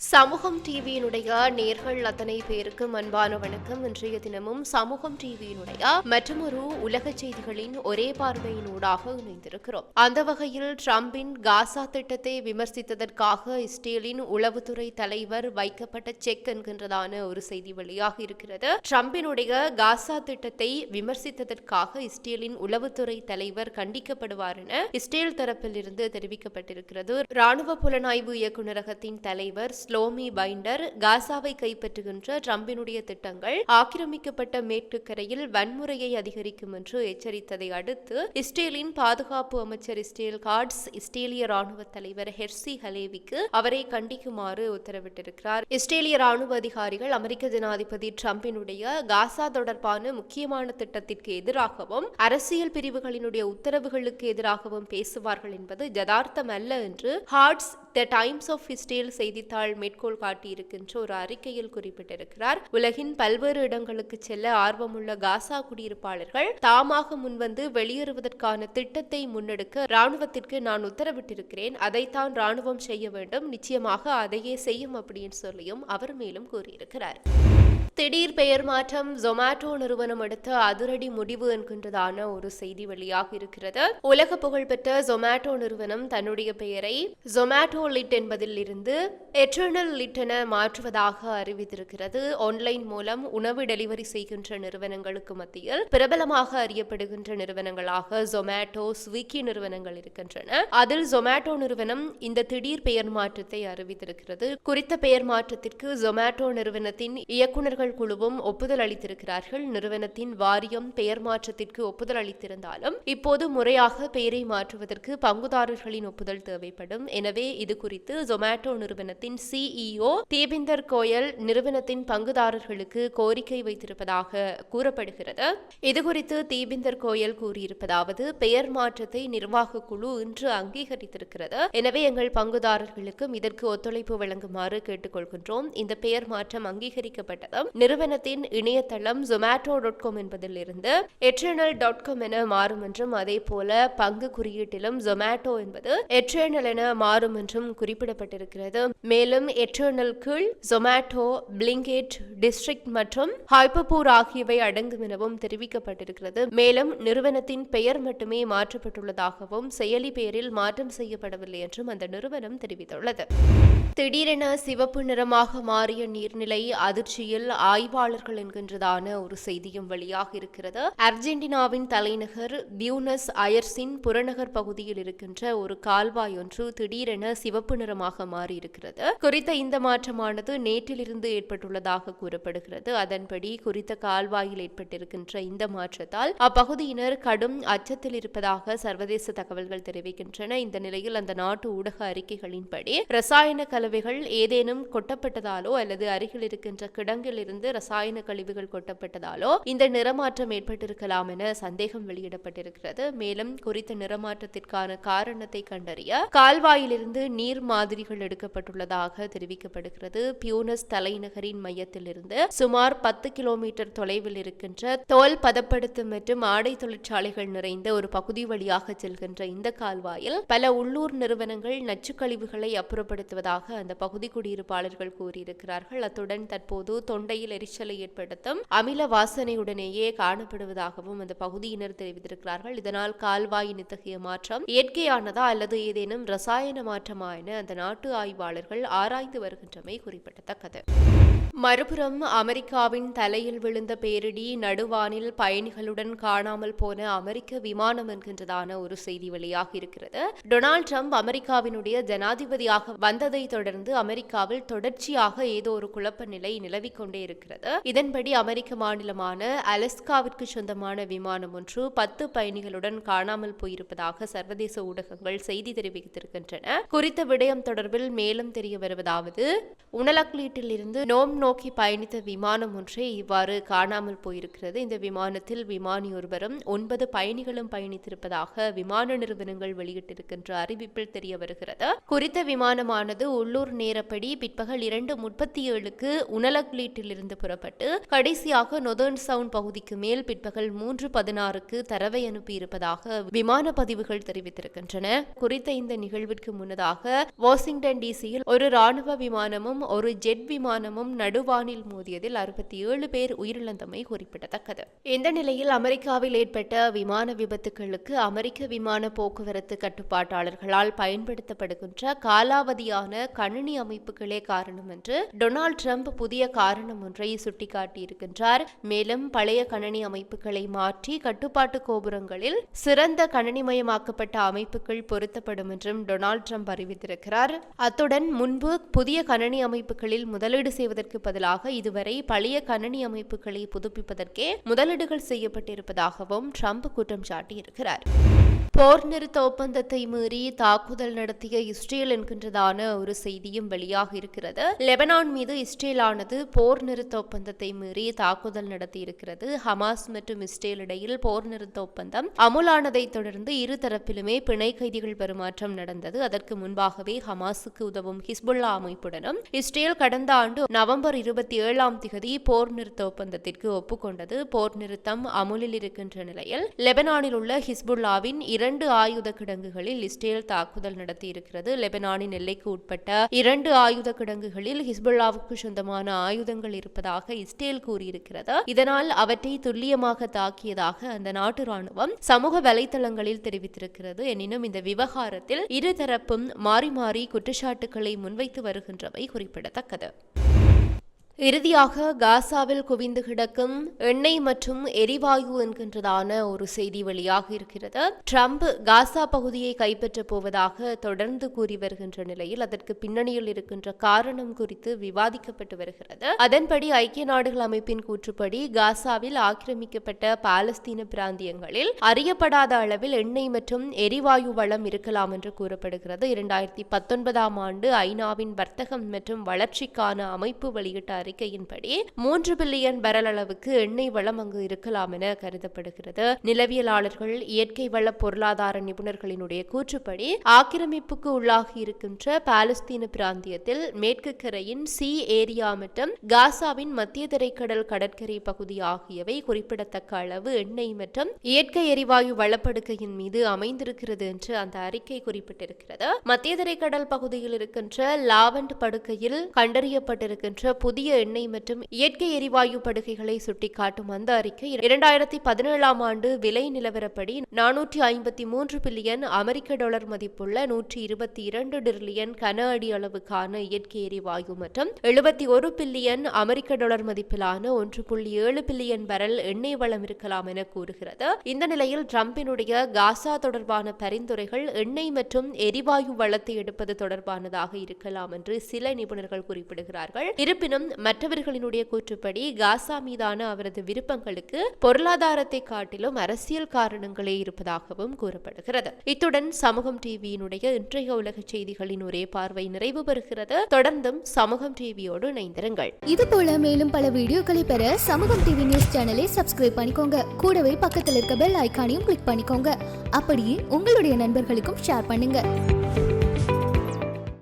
சமூகம் டிவியினுடைய நேர்கள் அத்தனை பேருக்கும் அன்பான வணக்கம். இன்றைய தினமும் சமூகம் டிவியினுடைய மற்றொரு உலக செய்திகளின் ஒரே பார்வையினூடாக இணைந்திருக்கிறோம். அந்த வகையில் ட்ரம்பின் காசா திட்டத்தை விமர்சித்ததற்காக இஸ்ரேலின் உளவுத்துறை தலைவர் வைக்கப்பட்ட செக் என்கின்றதான ஒரு செய்தி வெளியாக இருக்கிறது. ட்ரம்பினுடைய காசா திட்டத்தை விமர்சித்ததற்காக இஸ்ரேலின் உளவுத்துறை தலைவர் கண்டிக்கப்படுவார் என இஸ்ரேல் தரப்பில் இருந்து தெரிவிக்கப்பட்டிருக்கிறது. ராணுவ புலனாய்வு இயக்குநரகத்தின் தலைவர் ஸ்லோமி பைண்டர் காசாவை கைப்பற்றுகின்ற ட்ரம்பினுடைய திட்டங்கள் ஆக்கிரமிக்கப்பட்ட மேற்கு கரையில் வன்முறையை அதிகரிக்கும் என்று எச்சரித்ததை அடுத்து இஸ்ரேலின் பாதுகாப்பு அமைச்சர் இஸ்ரேல் கார்ட்ஸ் இஸ்ரேலிய ராணுவ தலைவர் ஹெர்சி ஹலேவிக்கு அவரை கண்டிக்குமாறு உத்தரவிட்டிருக்கிறார். இஸ்ரேலிய ராணுவ அதிகாரிகள் அமெரிக்க ஜனாதிபதி ட்ரம்பினுடைய காசா தொடர்பான முக்கியமான திட்டத்திற்கு எதிராகவும் அரசியல் பிரிவுகளினுடைய உத்தரவுகளுக்கு எதிராகவும் பேசுவார்கள் என்பது ஜதார்த்தம் அல்ல என்று Haaretz the Times of Israel செய்தித்தாள் மேற்கோள் காட்டியிருக்கின்ற ஒரு அறிக்கையில் குறிப்பிட்டிருக்கிறார். உலகின் பல்வேறு இடங்களுக்கு செல்ல ஆர்வமுள்ள காசா குடியிருப்பாளர்கள் தாமாக முன்வந்து வெளியேறுவதற்கான திட்டத்தை முன்னெடுக்க ராணுவத்திற்கு நான் உத்தரவிட்டிருக்கிறேன். அதைத்தான் ராணுவம் செய்ய வேண்டும். நிச்சயமாக அதையே செய்யும் அப்படின்னு சொல்லியும் அவர் மேலும் கூறியிருக்கிறார். திடீர் பெயர் மாற்றம் ஜொமேட்டோ நிறுவனம் எடுத்த அதிரடி முடிவு என்கின்றதான ஒரு செய்தி வெளியாக இருக்கிறது உலக புகழ்பெற்ற ஜொமேட்டோ நிறுவனம் தன்னுடைய பெயரை ஜொமேட்டோ லிட் என்பதில் இருந்து எட்டர்னல் லிட் என மாற்றுவதாக அறிவித்திருக்கிறது. ஆன்லைன் மூலம் உணவு டெலிவரி செய்கின்ற நிறுவனங்களுக்கு மத்தியில் பிரபலமாக அறியப்படுகின்ற நிறுவனங்களாக ஜொமேட்டோ ஸ்விக்கி நிறுவனங்கள் இருக்கின்றன. அதில் ஜொமேட்டோ நிறுவனம் இந்த திடீர் பெயர் மாற்றத்தை அறிவித்திருக்கிறது. குறித்த பெயர் மாற்றத்திற்கு ஜொமேட்டோ நிறுவனத்தின் இயக்குநர்கள் குழுவும் ஒப்புதல் அளித்திருக்கிறார்கள். நிறுவனத்தின் வாரியம் பெயர் மாற்றத்திற்கு ஒப்புதல் அளித்திருந்தாலும் இப்போது முறையாக பெயரை மாற்றுவதற்கு பங்குதாரர்களின் ஒப்புதல் தேவைப்படும். எனவே இது குறித்து ஜொமேட்டோ நிறுவனத்தின் சிஇஓ தேபிந்தர் கோயல் நிறுவனத்தின் பங்குதாரர்களுக்கு கோரிக்கை வைத்திருப்பதாக கூறப்படுகிறது. இதுகுறித்து தீபிந்தர் கோயல் கூறியிருப்பதாவது பெயர் மாற்றத்தை நிர்வாக குழு இன்று அங்கீகரித்திருக்கிறது. எனவே எங்கள் பங்குதாரர்களுக்கும் இதற்கு ஒத்துழைப்பு வழங்குமாறு கேட்டுக்கொள்கின்றோம். இந்த பெயர் மாற்றம் அங்கீகரிக்கப்பட்டதும் நிறுவனத்தின் இணையதளம் ஜொமேட்டோ டாட் காம் என்பதில் இருந்து எட்ரனல் டாட் காம் என மாறும் என்றும் அதே போல பங்கு குறியீட்டிலும் ஜொமேட்டோ என்பது எட்ரேனல் என மாறும் என்றும் என்றும் குறிப்பிடப்பட்டிருக்கிறது. மேலும் எட்டர்னல் கீழ் ஜொமேட்டோ பிளிங்கேட் டிஸ்ட்ரிக்ட் மற்றும் ஹைப்பபூர் ஆகியவை அடங்கும் எனவும் தெரிவிக்கப்பட்டிருக்கிறது. மேலும் நிறுவனத்தின் பெயர் மட்டுமே மாற்றப்பட்டுள்ளதாகவும் செயலி பெயரில் மாற்றம் செய்யப்படவில்லை என்றும் அந்த நிறுவனம் தெரிவித்துள்ளது. திடீரென சிவப்பு நிறமாக மாறிய நீர்நிலை அதிர்ச்சியில் ஆய்வாளர்கள் என்கின்றதான ஒரு செய்தியும் வெளியாக இருக்கிறது. அர்ஜென்டினாவின் தலைநகர் பியூனஸ் அயர்ஸின் புறநகர் பகுதியில் இருக்கின்ற ஒரு கால்வாய் ஒன்று திடீரென சிவப்பு நிறமாக மாறியிருக்கிறது. குறித்த இந்த மாற்றமானது நேற்றிலிருந்து ஏற்பட்டுள்ளதாக கூறப்படுகிறது. அதன்படி குறித்த கால்வாயில் ஏற்பட்டிருக்கின்ற இந்த மாற்றத்தால் அப்பகுதியினர் கடும் அச்சத்தில் இருப்பதாக சர்வதேச தகவல்கள் தெரிவிக்கின்றன. இந்த நிலையில் அந்த நாட்டு ஊடக அறிக்கைகளின்படி ரசாயன கலவைகள் ஏதேனும் கொட்டப்பட்டதாலோ அல்லது அருகில் இருக்கின்ற கிடங்கில் இருந்து ரசாயன கழிவுகள் கொட்டப்பட்டதாலோ இந்த நிறமாற்றம் ஏற்பட்டிருக்கலாம் என சந்தேகம் வெளியிடப்பட்டிருக்கிறது. மேலும் குறித்த நிறமாற்றத்திற்கான காரணத்தை கண்டறிய கால்வாயிலிருந்து நீர் மாதிரிகள் எடுக்கப்பட்டுள்ளதாக தெரிவிக்கப்படுகிறது. பியூனஸ் தலைநகரின் மையத்திலிருந்து சுமார் பத்து கிலோமீட்டர் தொலைவில் இருக்கின்ற தோல் பதப்படுத்தும் மற்றும் ஆடை தொழிற்சாலைகள் நிறைந்த ஒரு பகுதி வழியாக செல்கின்ற இந்த கால்வாயில் பல உள்ளூர் நிறுவனங்கள் நச்சுக்கழிவுகளை அப்புறப்படுத்துவதாக அந்த பகுதி குடியிருப்பாளர்கள் கூறியிருக்கிறார்கள். அத்துடன் தற்போது தொண்டையில் எரிச்சலை ஏற்படுத்தும் அமில வாசனையுடனேயே காணப்படுவதாகவும் அந்த பகுதியினர் தெரிவித்திருக்கிறார்கள். இதனால் கால்வாயின் இத்தகைய மாற்றம் இயற்கையானதா அல்லது ஏதேனும் ரசாயன மாற்றமா என அந்த நாட்டு ஆய்வாளர்கள் ஆராய்ந்து வருகின்றமை குறிப்பிடத்தக்கது. மறுபுறம் அமெரிக்காவின் தலையில் விழுந்த பேரிடி நடுவானில் பயணிகளுடன் காணாமல் போன அமெரிக்க விமானம் என்கின்றதான ஒரு செய்தி வெளியாக இருக்கிறது. டொனால்ட் ட்ரம்ப் அமெரிக்காவினுடைய ஜனாதிபதியாக வந்ததை தொடர்ந்து அமெரிக்காவில் தொடர்ச்சியாக ஏதோ ஒரு குழப்ப நிலை நிலவிக் கொண்டே இருக்கிறது. இதன்படி அமெரிக்க மாநிலமான அலஸ்காவிற்கு சொந்தமான விமானம் ஒன்று பத்து பயணிகளுடன் காணாமல் போயிருப்பதாக சர்வதேச ஊடகங்கள் செய்தி தெரிவித்திருக்கின்றன. குறித்த விடயம் தொடர்பில் மேலும் தெரிய வருவதாவது உணலக்லீட்டில் இருந்து நோம் நோக்கி பயணித்த விமானம் ஒன்றே இவ்வாறு காணாமல் போயிருக்கிறது. இந்த விமானத்தில் விமானி ஒருவரும் ஒன்பது பயணிகளும் பயணித்திருப்பதாக விமான நிறுவனங்கள் வெளியிட்டிருக்கின்ற அறிவிப்பில் தெரிய வருகிறது. குறித்த விமானமானது உள்ளூர் நேரப்படி பிற்பகல் இரண்டு முப்பத்தி ஏழுக்கு உணலக்லீட்டிலிருந்து புறப்பட்டு கடைசியாக நொதர்ன் சவுண்ட் பகுதிக்கு மேல் பிற்பகல் மூன்று பதினாறுக்கு தரவை அனுப்பியிருப்பதாக விமான பதிவுகள் தெரிவித்திருக்கின்றன. குறித்த இந்த நிகழ்விற்கு முன்னதாக வாஷிங்டன் டிசியில் ஒரு ராணுவ விமானமும் ஒரு ஜெட் விமானமும் நடுவானில் மோதியதில் அறுபத்தி ஏழு பேர் உயிரிழந்தமை குறிப்பிடத்தக்கது. இந்த நிலையில் அமெரிக்காவில் ஏற்பட்ட விமான விபத்துகளுக்கு அமெரிக்க விமான போக்குவரத்து கட்டுப்பாட்டாளர்களால் பயன்படுத்தப்படுகின்ற காலாவதியான கணினி அமைப்புகளே காரணம் என்று டொனால்ட் ட்ரம்ப் புதிய காரணம் ஒன்றை சுட்டிக்காட்டியிருக்கின்றார். மேலும் பழைய கணினி அமைப்புகளை மாற்றி கட்டுப்பாட்டு கோபுரங்களில் சிறந்த கணனிமயமாக்கப்பட்ட அமைப்புகள் பொருத்தப்படும் என்றும் டொனால்ட் ட்ரம்ப் அறிவித்திருக்கிறார். அத்துடன் முன்பு புதிய கணனி அமைப்புகளில் முதலீடு செய்வதற்கு பதிலாக இதுவரை பழைய கணனி அமைப்புகளை புதுப்பிப்பதற்கே முதலீடுகள் செய்யப்பட்டிருப்பதாகவும் ட்ரம்ப் குற்றம் சாட்டியிருக்கிறார். போர் நிறுத்த ஒப்பந்தத்தை மீறி தாக்குதல் நடத்திய இஸ்ரேல் என்கின்றதான ஒரு செய்தியும் வெளியாக இருக்கிறது. லெபனான் மீது இஸ்ரேலானது போர் நிறுத்த ஒப்பந்தத்தை மீறி தாக்குதல் நடத்தியிருக்கிறது. ஹமாஸ் மற்றும் இஸ்ரேல் இடையில் போர் நிறுத்த ஒப்பந்தம் அமுலானதை தொடர்ந்து இரு தரப்பிலுமே பிணை கைதிகள் பரிமாற்றம் நடந்தது. அதற்கு முன்பாகவே ஹமாஸுக்கு உதவும் ஹிஸ்புல்லா அமைப்புடனும் இஸ்ரேல் கடந்த ஆண்டு நவம்பர் இருபத்தி ஏழாம் திகதி போர் நிறுத்த ஒப்பந்தத்திற்கு ஒப்புக்கொண்டது. போர் நிறுத்தம் அமுலில் இருக்கின்ற நிலையில் லெபனானில் உள்ள ஹிஸ்புல்லாவின் இரண்டு ஆயுத கிடங்குகளில் இஸ்ரேல் தாக்குதல் நடத்தியிருக்கிறது. லெபனானின் எல்லைக்கு உட்பட்ட இரண்டு ஆயுத கிடங்குகளில் ஹிஸ்புல்லாவுக்கு சொந்தமான ஆயுதங்கள் இருப்பதாக இஸ்ரேல் கூறியிருக்கிறது. இதனால் அவற்றை துல்லியமாக தாக்கியதாக அந்த நாட்டு ராணுவம் சமூக வலைதளங்களில் தெரிவித்திருக்கிறது. எனினும் இந்த விவகாரத்தில் இருதரப்பும் மாறி மாறி குற்றச்சாட்டுகளை முன்வைத்து வருகின்றவை குறிப்பிடத்தக்கது. இறுதியாக காசாவில் குவிந்து கிடக்கும் எண்ணெய் மற்றும் எரிவாயு என்கின்றதான ஒரு செய்தி வெளியாக இருக்கிறது. ட்ரம்ப் காசா பகுதியை கைப்பற்றப் போவதாக தொடர்ந்து கூறி வருகின்ற நிலையில் அதற்கு பின்னணியில் இருக்கின்ற காரணம் குறித்து விவாதிக்கப்பட்டு வருகிறது. அதன்படி ஐக்கிய நாடுகள் அமைப்பின் கூற்றுப்படி காசாவில் ஆக்கிரமிக்கப்பட்ட பாலஸ்தீன பிராந்தியங்களில் அறியப்படாத அளவில் எண்ணெய் மற்றும் எரிவாயு வளம் இருக்கலாம் என்று கூறப்படுகிறது. இரண்டாயிரத்தி பத்தொன்பதாம் ஆண்டு ஐநாவின் வர்த்தகம் மற்றும் வளர்ச்சிக்கான அமைப்பு வெளியிட்ட அறிக்கையின்படி மூன்று பில்லியன் பரல் அளவுக்கு எண்ணெய் வளம் அங்கு இருக்கலாம் என கருதப்படுகிறது. நிலவியலாளர்கள் இயற்கை வள பொருளாதார நிபுணர்களினுடைய கூற்றுப்படி ஆக்கிரமிப்புக்கு உள்ளாகி இருக்கின்ற பாலஸ்தீன பிராந்தியத்தில் மேற்கு கரையின் சி ஏரியா மற்றும் காசாவின் மத்திய திரைக்கடல் கடற்கரை பகுதி ஆகியவை குறிப்பிடத்தக்க அளவு எண்ணெய் மற்றும் இயற்கை எரிவாயு வளப்படுக்கையின் மீது அமைந்திருக்கிறது என்று அந்த அறிக்கை குறிப்பிட்டிருக்கிறது. மத்திய திரைக்கடல் பகுதியில் இருக்கின்ற லாவண்ட் படுக்கையில் கண்டறியப்பட்டிருக்கின்ற புதிய எண்ணெய் மற்றும் இயற்கை எரிவாயு படுகைகளை சுட்டிக்காட்டும் அந்த அறிக்கை இரண்டாயிரத்தி பதினேழாம் ஆண்டு விலை நிலவரப்படி நானூற்றி ஐம்பத்தி மூன்று பில்லியன் அமெரிக்க டாலர் மதிப்புள்ள நூற்றி இருபத்தி இரண்டு டிரில்லியன் கன அடி அளவுக்கான இயற்கை எரிவாயு மற்றும் எழுபத்தி ஒரு பில்லியன் அமெரிக்க டாலர் மதிப்பிலான ஒன்று புள்ளி ஏழு பில்லியன் பரல் எண்ணெய் வளம் இருக்கலாம் என கூறுகிறது. இந்த நிலையில் டிரம்பினுடைய காசா தொடர்பான பரிந்துரைகள் எண்ணெய் மற்றும் எரிவாயு வளத்தை எடுப்பது தொடர்பானதாக இருக்கலாம் என்று சில நிபுணர்கள் குறிப்பிடுகிறார்கள். இருப்பினும் மற்றவர்களினுடைய கூற்றுப்படி காசா மீதான அவரது விருப்பங்களுக்கு பொருளாதாரத்தை காட்டிலும் அரசியல் காரணங்களே இருப்பதாகவும் கூறப்படுகிறது. இத்துடன் சமூகம் டிவியினுடைய இன்றைய உலக செய்திகளின் ஒரே பார்வை நிறைவு பெறுகிறது. தொடர்ந்தும் சமூகம் டிவியோடு இணைந்திருங்கள். இது போல மேலும் பல வீடியோக்களை பெற சமூகம் டிவி நியூஸ் சேனலை சப்ஸ்கிரைப் பண்ணிக்கோங்க. கூடவே பக்கத்தில் இருக்க பெல் ஐகானையும் கிளிக் பண்ணிக்கோங்க. அப்படியே உங்களுடைய நண்பர்களுக்கும் ஷேர் பண்ணுங்க.